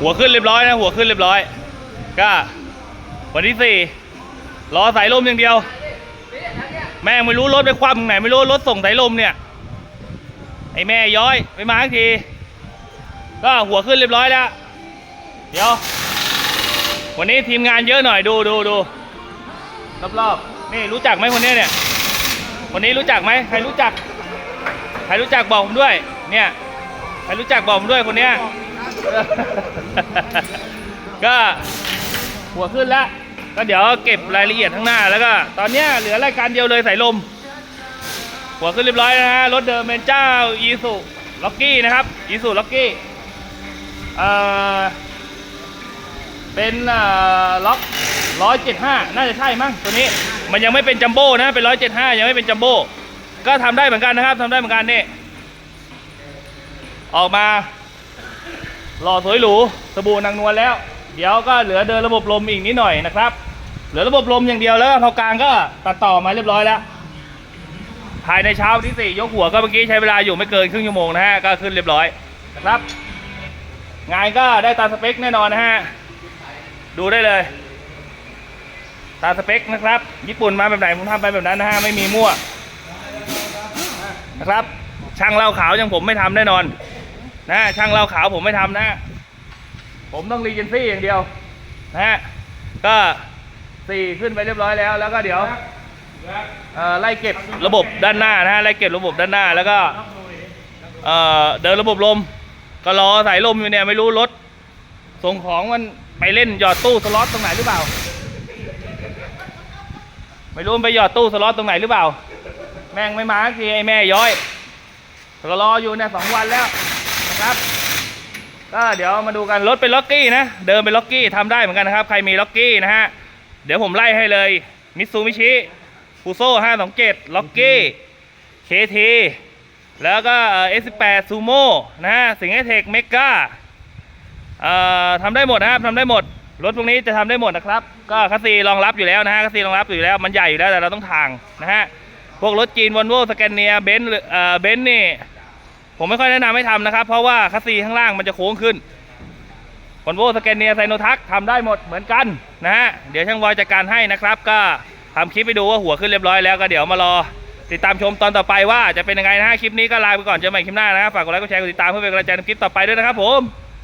หัวขึ้นเรียบร้อยนะ หัวขึ้นเรียบร้อย ก็วันที่สี่รอสายลมอย่างเดียว แม่ไม่รู้รถไปคว่ำไหน ไม่รู้รถส่งสายลมเนี่ย ไอแม่ย้อยไม่มาสักที ก็หัวขึ้นเรียบร้อยแล้ว เดี๋ยว วันนี้ทีมงานเยอะหน่อยดูดูดูรอบๆนี่รู้จักไหมคนนี้เนี่ยคนนี้รู้จักไหมใครรู้จัก ใครรู้จักบอกผมด้วย เนี่ย ใครรู้จักบอกผมด้วยคนเนี้ย ก็หัวขึ้นแล้ว ก็เดี๋ยวเก็บรายละเอียดข้างหน้า แล้วก็ ตอนเนี้ยเหลือรายการเดียวเลยสายลม หัวขึ้นเรียบร้อยนะฮะ รถเดิมเป็นเจ้าอีสุล็อกกี้นะครับ อีสุล็อกกี้ เอ่อ เป็นเอ่อล็อกร้อยเจ็ดห้าน่าจะใช่มั้งตัวนี้ มันยังไม่เป็นจัมโบ้นะ เป็นร้อยเจ็ดห้ายังไม่เป็นจัมโบ้ ก็ทำได้เหมือนกันนะครับทำได้เหมือนกันนี่ออกมา หล่อสวยหรูสบู่นางนวลแล้ว เดี๋ยวก็เหลือเดินระบบลมอีกนิดหน่อยนะครับ เหลือระบบลมอย่างเดียวแล้วพอกลางก็ตัดต่อมาเรียบร้อยแล้วภายในเช้าที่สี่ยกหัวก็เมื่อกี้ใช้เวลาอยู่ไม่เกินครึ่งชั่วโมงนะฮะก็ขึ้นเรียบร้อยนะครับ งานก็ได้ตามสเปคแน่นอนนะฮะดูได้เลยตามสเปคนะครับ ญี่ปุ่นมาแบบไหนผมทำไปแบบนั้นนะฮะไม่มีมั่ว นะครับ ช่างเหล้าขาวอย่างผมไม่ทำแน่นอน นะช่างเหล้าขาวผมไม่ทำนะ ผมต้องรีเจนซี่อย่างเดียว นะฮะก็สี่ขึ้นไปเรียบร้อยแล้ว แล้วก็เดี๋ยวไล่เก็บระบบด้านหน้านะฮะไล่เก็บระบบด้านหน้าแล้วก็เอเดินระบบลม ก็รอสายลมอยู่เนี่ยไม่รู้รถส่งของมันไปเล่นหยอดตู้สล็อตตรงไหนหรือเปล่า ไม่รู้ไปหยอดตู้สล็อตตรงไหนหรือเปล่า ม่งไม่มาสักทีไอ้แม่ย้อยก็รออยู่เนี่ยสองวันแล้วนะครับ ก็เดี๋ยวมาดูกันรถเป็นล็อกกี้นะ เดิมเป็นล็อกกี้ทำได้เหมือนกันนะครับ ใครมีล็อกกี้นะฮะ เดี๋ยวผมไล่ให้เลย มิตซูมิชิฟูโซ่527ล็อกกี้เคทีแล้วก็เอสแปดซูโม่นะฮะ สิงห์เทคเมกาเอ่อทำได้หมดนะครับทำได้หมด รถพวกนี้จะทำได้หมดนะครับ ก็คัสซีรองรับอยู่แล้วนะฮะคัสซีรองรับอยู่แล้ว มันใหญ่อยู่แล้วแต่เราต้องทางนะฮะ พวกรถจีนวอลโว่สแกนเนียเบนซ์เอ่อเบนซ์นี่ ผมไม่ค่อยแนะนำให้ทำนะครับ เพราะว่าคัสซีข้างล่างมันจะโค้งขึ้นวอลโว่สแกนเนียไซโนทักทำได้หมดเหมือนกันนะฮะเดี๋ยวช่างบอยจัดการให้นะครับ ก็ทำคลิปไปดูว่าหัวขึ้นเรียบร้อยแล้วก็เดี๋ยวมารอติดตามชมตอนต่อไปว่าจะเป็นยังไงนะฮะคลิปนี้ก็ลาไปก่อนเจอใหม่คลิปหน้านะครับฝากกดไลค์กดแชร์กดติดตามเพื่อเป็นกำลังใจในคลิปต่อไปด้วยนะครับผม